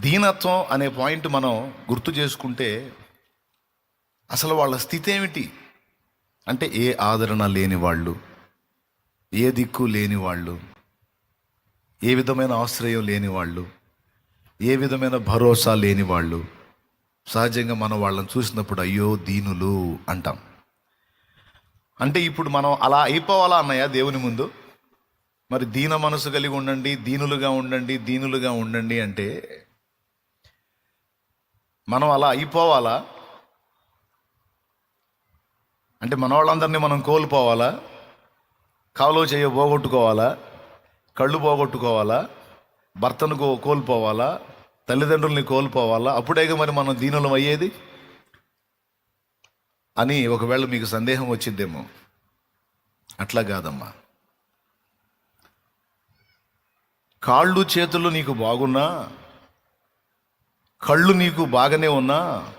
దీనత్వం అనే పాయింట్ మనం గుర్తు చేసుకుంటే అసలు వాళ్ళ స్థితి ఏమిటి? అంటే ఏ ఆదరణ లేని వాళ్ళు ఏ దిక్కు లేని వాళ్ళు ఏ విధమైన ఆశ్రయం లేని వాళ్ళు ఏ విధమైన భరోసా లేని వాళ్ళు. సహజంగా మనం వాళ్ళని చూసినప్పుడు అయ్యో దీనులు అంటాం. అంటే ఇప్పుడు మనం అలా అయిపోవాలా అన్నయ్య దేవుని ముందు? మరి దీన మనసు కలిగి ఉండండి దీనులుగా ఉండండి దీనులుగా ఉండండి అంటే మనం అలా అయిపోవాలా? అంటే మన వాళ్ళందరినీ మనం కోల్పోవాలా? కాలో చేయ పోగొట్టుకోవాలా? కళ్ళు పోగొట్టుకోవాలా? భర్తను కోల్పోవాలా? తల్లిదండ్రుల్ని కోల్పోవాలా? అప్పుడేగా మరి మనం దీనులం అయ్యేది? అని ఒకవేళ మీకు సందేహం వచ్చిద్దేమో అట్లా కాదమ్మా. కాళ్ళు చేతులు నీకు బాగున్నా కళ్ళు నీకు బాగానే ఉన్నా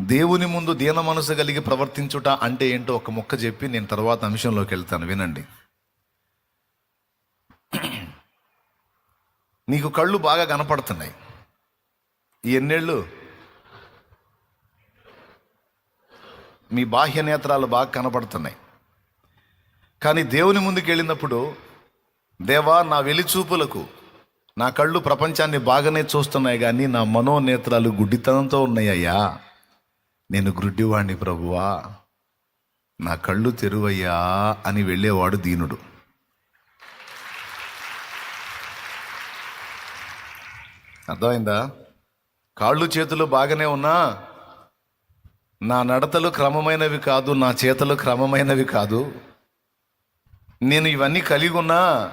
దేవుని ముందు దీన మనసు కలిగి ప్రవర్తించుట అంటే ఏంటో ఒక మొక్క చెప్పి నేను తర్వాత అంశంలోకి వెళ్తాను వినండి. నీకు కళ్ళు బాగా కనపడుతున్నాయి. ఎన్నేళ్ళు మీ బాహ్య నేత్రాలు బాగా కనపడుతున్నాయి. కానీ దేవుని ముందుకు వెళ్ళినప్పుడు దేవా నా వెలిచూపులకు నా కళ్ళు ప్రపంచాన్ని బాగానే చూస్తున్నాయి కానీ నా మనోనేత్రాలు గుడ్డితనంతో ఉన్నాయ్యా. నేను గుడ్డివాణ్ణి ప్రభువా. నా కళ్ళు తెరువయ్యా అని వెళ్ళేవాడు దీనుడు. అర్థమైందా? కాళ్ళు చేతులు బాగానే ఉన్నా? నా నడతలు క్రమమైనవి కాదు నా చేతలు క్రమమైనవి కాదు. నేను ఇవన్నీ కలిగి ఉన్నా?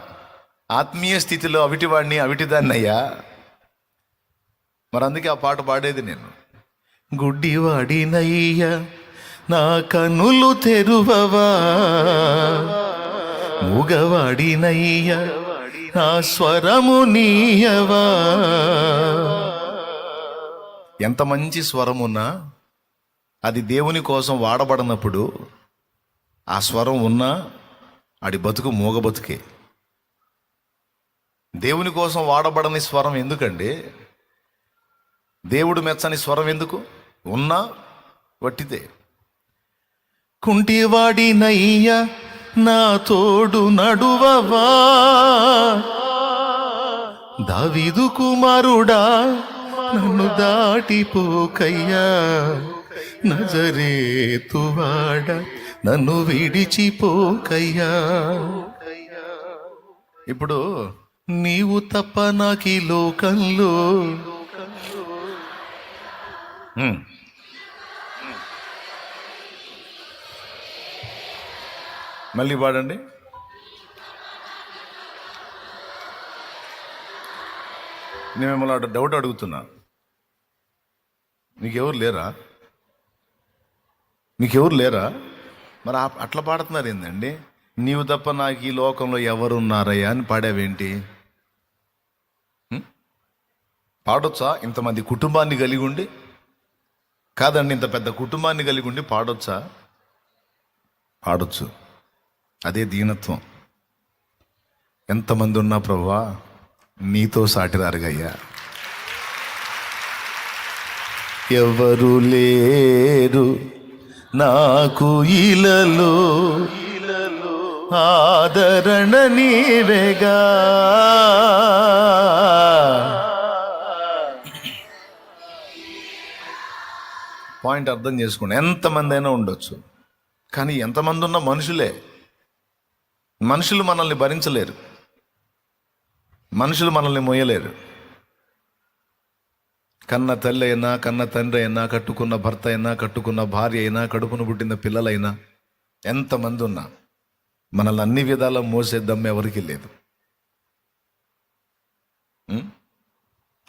ఆత్మీయ స్థితిలో అవిటివాడిని అవిటిదాన్ని అయ్యా మరి అందుకే ఆ పాట పాడేది నేను. గుడ్డివాడినయ్య నా కనులు తెరువవా? మూగవాడినయ్య నా స్వరము నీయవా? ఎంత మంచి స్వరమున్నా అది దేవుని కోసం వాడబడినప్పుడు ఆ స్వరం ఉన్నా ఆడి బతుకు మూగ బతుకే. దేవుని కోసం వాడబడని స్వరం ఎందుకండి? దేవుడు మెచ్చని స్వరం ఎందుకు? ఉన్నా వట్టితే కుంటివాడినయ్య నా తోడు నడువవా? దావిదు కుమారుడా నన్ను దాటిపోకయ్యా. నజరేతువాడ నన్ను విడిచిపోకయ్యా. ఇప్పుడు నీవు తప్ప నాకు ఈ లోకంలో మళ్ళీ పాడండి. నేను మిమ్మల్ని అటు డౌట్ అడుగుతున్నా. మీకెవరు లేరా? మీకెవరు లేరా? మరి ఆ- అట్లా పాడుతున్నారు ఏంటండి నీవు తప్ప నాకు ఈ లోకంలో ఎవరున్నారయ్యా అని పాడావేంటి? పాడొచ్చా? ఇంతమంది కుటుంబాన్ని కలిగి ఉండి? కాదండి ఇంత పెద్ద కుటుంబాన్ని కలిగి ఉండి పాడొచ్చా? పాడొచ్చు. అదే దీనత్వం. ఎంతమంది ఉన్నా ప్రభువా నీతో సాటిరారుగయ్యా ఎవరు లేరు నాకు ఇలలో. ఆదరణ నీవేగా. పాయింట్ అర్థం చేసుకోండి ఎంతమంది అయినా ఉండొచ్చు. కానీ ఎంతమంది ఉన్న మనుషులే. మనుషులు మనల్ని భరించలేరు. మనుషులు మనల్ని మోయలేరు కన్న తల్లి అయినా కన్న తండ్రి అయినా కట్టుకున్న భర్త అయినా కట్టుకున్న భార్య అయినా కడుపును పుట్టిన పిల్లలైనా ఎంతమంది ఉన్నా మనల్ని అన్ని విధాల మోసే దమ్ము ఎవరికి లేదు.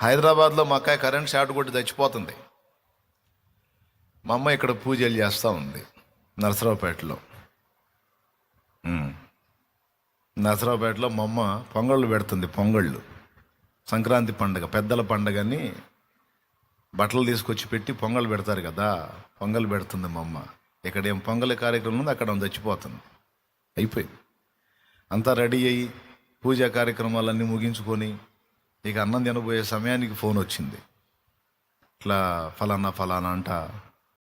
హైదరాబాద్లో మా అక్కాయ కరెంట్ షార్ట్ కొట్టి చచ్చిపోతుంది. మా అమ్మ ఇక్కడ పూజలు చేస్తూ ఉంది నరసరావుపేటలో. నరసరావుపేటలో మా అమ్మ పొంగళ్ళు పెడుతుంది పొంగళ్ళు. సంక్రాంతి పండగ పెద్దల పండగని బట్టలు తీసుకొచ్చి పెట్టి పొంగల్ పెడతారు కదా పొంగల్ పెడుతుంది మా అమ్మ. ఇక్కడ ఏం పొంగల్ కార్యక్రమం ఉంది అక్కడ చచ్చిపోతుంది. అయిపోయింది. అంతా రెడీ అయ్యి పూజా కార్యక్రమాలన్నీ ముగించుకొని ఇక అన్నం తినబోయే సమయానికి ఫోన్ వచ్చింది. ఇట్లా ఫలానా ఫలానా అంట